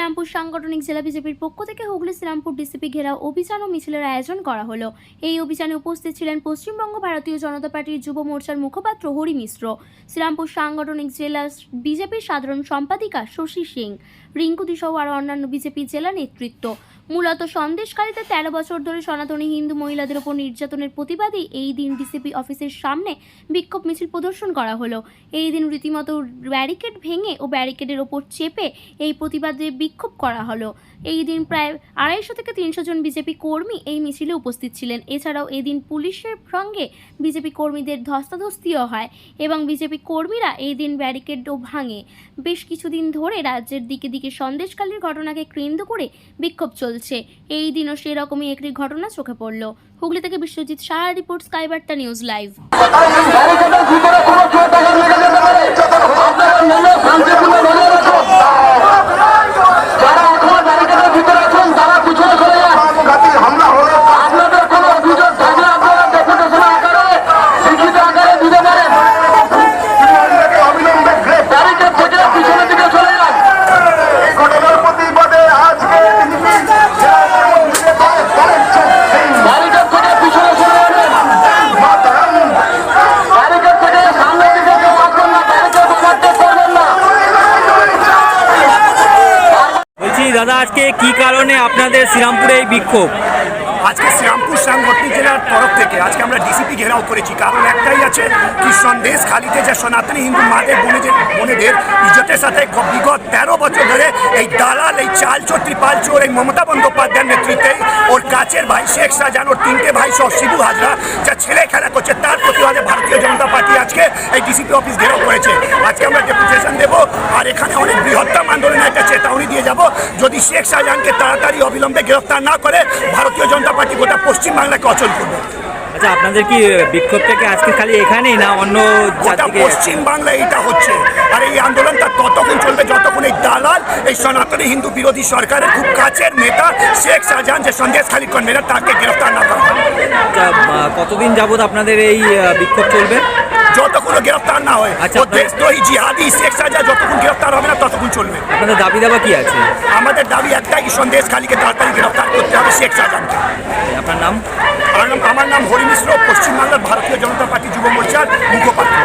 শ্রীরামপুর সাংগঠনিক জেলা বিজেপির পক্ষ থেকে হুগলি শ্রীরামপুর ডিসিপি ঘেরাও অভিযান ও মিছিলের আয়োজন করা হলো। এই অভিযানে উপস্থিত ছিলেন পশ্চিমবঙ্গ ভারতীয় জনতা পার্টির যুব মোর্চার মুখপাত্র হরি মিশ্র, শ্রীরামপুর সাংগঠনিক জেলা বিজেপির সাধারণ সম্পাদিকা শশী সিং, রিঙ্কুদি সহ আরও অন্যান্য বিজেপি জেলা নেতৃত্ব। মূলত সন্দেশকারীতে তেরো বছর ধরে সনাতনী হিন্দু মহিলাদের ওপর নির্যাতনের প্রতিবাদে এই দিন ডিসিপি অফিসের সামনে বিক্ষোভ মিছিল প্রদর্শন করা হলো। এই দিন রীতিমতো ব্যারিকেড ভেঙে ও ব্যারিকেডের ওপর চেপে এই প্রতিবাদে বিক্ষোভ করা হলো। এই দিন প্রায় আড়াইশো থেকে তিনশো জন বিজেপি কর্মী এই মিছিলে উপস্থিত ছিলেন। এছাড়াও এই দিন পুলিশের সঙ্গে বিজেপি কর্মীদের ধস্তাধস্তিও হয় এবং বিজেপি কর্মীরা এই দিন ব্যারিকেডও ভাঙে। বেশ কিছুদিন ধরে রাজ্যের দিকে দিকে সন্দেশকালীর ঘটনাকে কেন্দ্র করে বিক্ষোভ চলছে। এই দিনও সেরকমই একটি ঘটনা চোখে পড়ল। হুগলি থেকে Biswajit Saha report sky Barta news live. দাদা, আজকে কি কারণে আপনাদের শ্রীরামপুরে এই বিক্ষোভ? আজকে শ্রীরামপুর সাংগঠনিক জেলার তরফ থেকে আজকে আমরা ডিসিপি ঘেরাও করেছি। কারণ একটাই আছে কি, সন্দেশ খালিতে যে সনাতনী হিন্দু মাদের, বোনেদের বোনেদের ইজ্জতের সাথে বিগত তেরো বছর ধরে এই দালাল, এই চাল চোর ত্রিপাল চোর, এই মমতা বন্দ্যোপাধ্যায়ের নেতৃত্বে ওর কাছের ভাই শেখ শাহজাহান, ওর তিনটে ভাই সহ শিবু হাজরা যা ছেলে খেলা করছে, তার প্রতিবাদে ভারতীয় জনতা পার্টি আজকে এই ডিসিপি অফিস ঘেরাও করেছে। আজকে আমরা ডেপুটেশন দেবো, আর এখানে অনেক একটা দিয়ে যাব। যদি শেখ শাহজাহানকে তাড়াতাড়ি অবিলম্বে গ্রেফতার না করে ভারতীয় জনতা পার্টি গোটা পশ্চিমবাংলাকে অচল করবে। আচ্ছা আপনাদের কি বিক্ষোভটা কি আজকে খালি এখানেই না অন্য পশ্চিম বাংলা এটা হচ্ছে। আর এই আন্দোলনটা ততক্ষণ চলবে যতক্ষণ এই দালাল এই সনাতনী হিন্দু বিরোধী সরকারের খুব কাছের নেতা শেখ শাহজাহান যে সন্দেশ খালি কনভেনার তাকে গ্রেফতার না করা। আচ্ছা, কতদিন যাবত আপনাদের এই বিক্ষোভ চলবে? না হয়। আচ্ছা, ও তো দেশদ্রোহী জিহাদি শেখ সাজা যতক্ষণ গ্রেফতার হবে না ততক্ষণ চলবে। আপনাদের দাবি দাবা কি আছে? আমাদের দাবি একটাই সন্দেশ খালিকে তাড়াতাড়ি গ্রেফতার করতে হবে শেখ সাজানকে আপনার নাম? আমার নাম আমার নাম হরি মিশ্র পশ্চিমবাংলার ভারতীয় জনতা পার্টি যুব মোর্চার মুখপাত্র।